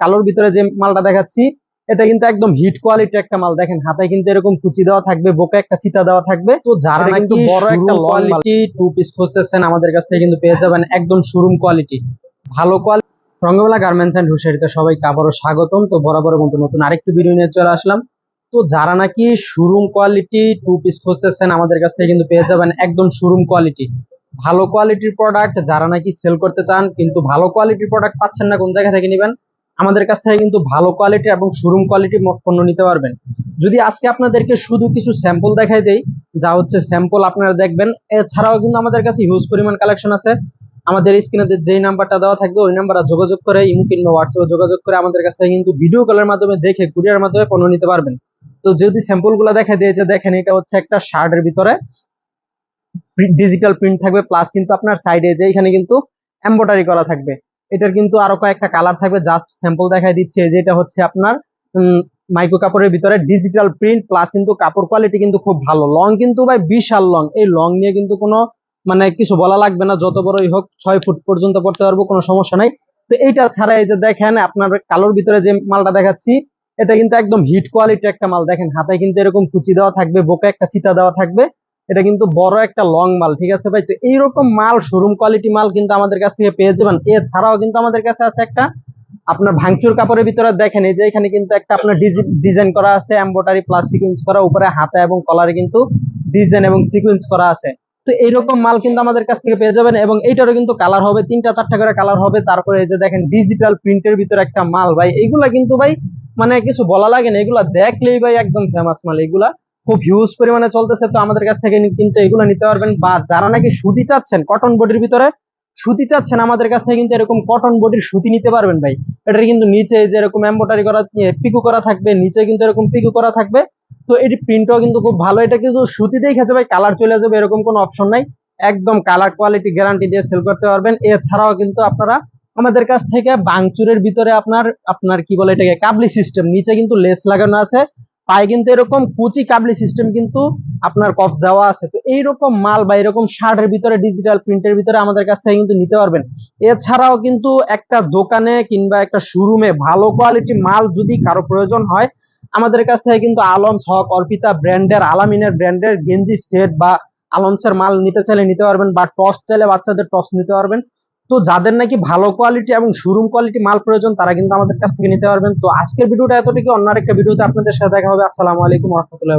কালোর ভিতরে যে মালটা দেখাচ্ছি এটা কিন্তু একদম হিট কোয়ালিটি একটা মাল। দেখেন হাতায় কিন্তু এরকম কুচি দেওয়া থাকবে বুকে একটা ফিতা দেওয়া থাকবে। তো যারা কিন্তু বড় একটা কোয়ালিটি টু পিস খুঁজতেছেন আমাদের কাছ থেকে কিন্তু পেয়ে যাবেন একদম শোরুম কোয়ালিটি ভালো কোয়ালিটি রঙ্গবেলা গার্মেন্টস অ্যান্ড হুশারিতে সবাইকে আবারও স্বাগতম। তো বরাবরের মতো নতুন আরেকটি ভিডিও নিয়ে চলে আসলাম। তো যারা নাকি শোরুম কোয়ালিটি টু পিস খুঁজতেছেন আমাদের কাছ থেকে কিন্তু পেয়ে যাবেন একদম শোরুম কোয়ালিটি ভালো কোয়ালিটির প্রোডাক্ট যারা নাকি সেল করতে চান কিন্তু ভালো কোয়ালিটির প্রোডাক্ট পাচ্ছেন না কোন জায়গা থেকে নেবেন? আমাদের কাছ থেকে কিন্তু ভালো কোয়ালিটি এবং শোরুম কোয়ালিটির পণ্য নিতে পারবেন। যদি আজকে আপনাদেরকে শুধু কিছু স্যাম্পল দেখাই দেই, যা হচ্ছে স্যাম্পল আপনারা দেখবেন। এছাড়াও কিন্তু আমাদের কাছে হিউজ পরিমাণ কালেকশন আছে। আমাদের স্ক্রিনে যেই নাম্বারটা দেওয়া থাকবে, ওই নাম্বারে যোগাযোগ করে ইমো কিংবা হোয়াটসঅ্যাপে যোগাযোগ করে আমাদের কাছ থেকে কিন্তু ভিডিও কলের মাধ্যমে দেখে কুরিয়ার মাধ্যমে পণ্য নিতে পারবেন। তো যদি স্যাম্পলগুলো দেখা দিয়ে যে দেখেন, এটা হচ্ছে একটা শার্টের ভিতরে ডিজিটাল প্রিন্ট থাকবে প্লাস কিন্তু আপনার সাইডে যে এখানে কিন্তু এম্বোটারি করা থাকবে। এটার কিন্তু আরও কয়েকটা কালার থাকবে। জাস্ট স্যাম্পল দেখাই দিচ্ছে। যে এটা হচ্ছে আপনার মাইক্রো কাপড়ের ভিতরে ডিজিটাল প্রিন্ট প্লাস কিন্তু কাপড় কোয়ালিটি কিন্তু খুব ভালো। লং কিন্তু ভাই বিশাল লং এই লং নিয়ে কিন্তু কোনো মানে কিছু বলা লাগবে না। যত বড়ই হোক, ছয় ফুট পর্যন্ত পড়তে পারব, কোনো সমস্যা নাই। তো এইটা ছাড়া এই যে দেখেন, আপনার কালোর ভিতরে যে মালটা দেখাচ্ছি, এটা কিন্তু একদম হিট কোয়ালিটি একটা মাল। দেখেন হাতে কিন্তু এরকম কুচি দেওয়া থাকবে, বুকে একটা ফিতা দেওয়া থাকবে। এটা কিন্তু বড় একটা লং মাল, ঠিক আছে ভাই? তো এইরকম মাল শোরুম কোয়ালিটি মাল কিন্তু আমাদের কাছ থেকে পেয়ে যাবেন। এছাড়াও কিন্তু আমাদের কাছে আছে একটা, আপনার ভাঙচুর কাপড়ের ভিতরে দেখেন, এই যে এখানে কিন্তু একটা আপনার ডিজাইন করা আছে এম্বোটারি প্লাস সিকুয়েন্স করা, উপরে হাতা এবং কলারে কিন্তু ডিজাইন এবং সিকুয়েন্স করা আছে। তো এইরকম মাল কিন্তু আমাদের কাছ থেকে পেয়ে যাবেন এবং এইটারও কিন্তু কালার হবে, তিনটা, চারটা করে কালার হবে। তারপরে এই যে দেখেন ডিজিটাল প্রিন্টের ভিতরে একটা মাল, ভাই। এইগুলা কিন্তু ভাই মানে কিছু বলা লাগে না, এগুলা দেখলেই ভাই একদম ফেমাস মাল, এগুলা। খুব হিউজ পরিমাণে চলতেছে, তো আমাদের কাছ থেকে কিন্তু এগুলো নিতে পারবেন। বা যারা নাকি সুতি চাচ্ছেন কটন বডির ভিতরে সুতি চাচ্ছেন, আমাদের কাছ থেকে কিন্তু এরকম কটন বডির সুতি নিতে পারবেন ভাই। এটার কিন্তু নিচে যে এরকম এম্বোটারি করা পিকু করা থাকবে, নিচে কিন্তু এরকম পিকু করা থাকবে। তো এটি প্রিন্টও কিন্তু খুব ভালো। এটা কিন্তু সুতি খেতে ভাই কালার চলে যাবে, এরকম কোনো অপশন নাই। একদম কালার কোয়ালিটি গ্যারান্টি দিয়ে সেল করতে পারবেন। এছাড়াও কিন্তু আপনারা আমাদের কাছ থেকে বাংচুরের ভিতরে আপনার আপনার কি বলে এটাকে, কাবলি সিস্টেম নিচে কিন্তু লেস লাগানো আছে। পায়ে কিন্তু এরকম কুচি কাবলি সিস্টেম কিন্তু আপনার কফ দেওয়া আছে। তো এইরকম মাল বা এরকম শার্টের ভিতরে ডিজিটাল প্রিন্টের ভিতরে আমাদের কাছ থেকে কিন্তু নিতে পারবেন। এছাড়াও কিন্তু একটা দোকানে কিংবা একটা শোরুমে ভালো কোয়ালিটি মাল যদি কারও প্রয়োজন হয়, আমাদের কাছ থেকে কিন্তু আলমস হক, অর্পিতা ব্র্যান্ডের, আলামিনের ব্র্যান্ডের গেঞ্জি সেট বা আলমসের মাল নিতে চাইলে নিতে পারবেন বা টপস চাইলে বাচ্চাদের টপস নিতে পারবেন। তো যাদের নাকি ভালো কোয়ালিটি এবং শোরুম কোয়ালিটি মাল প্রয়োজন, তারা কিন্তু আমাদের কাছ থেকে নিতে পারবেন। তো আজকের ভিডিওটা এতটুকু অন্য একটা ভিডিওতে আপনাদের সাথে দেখা হবে। আসসালামু আলাইকুম রহমতুল্লাহ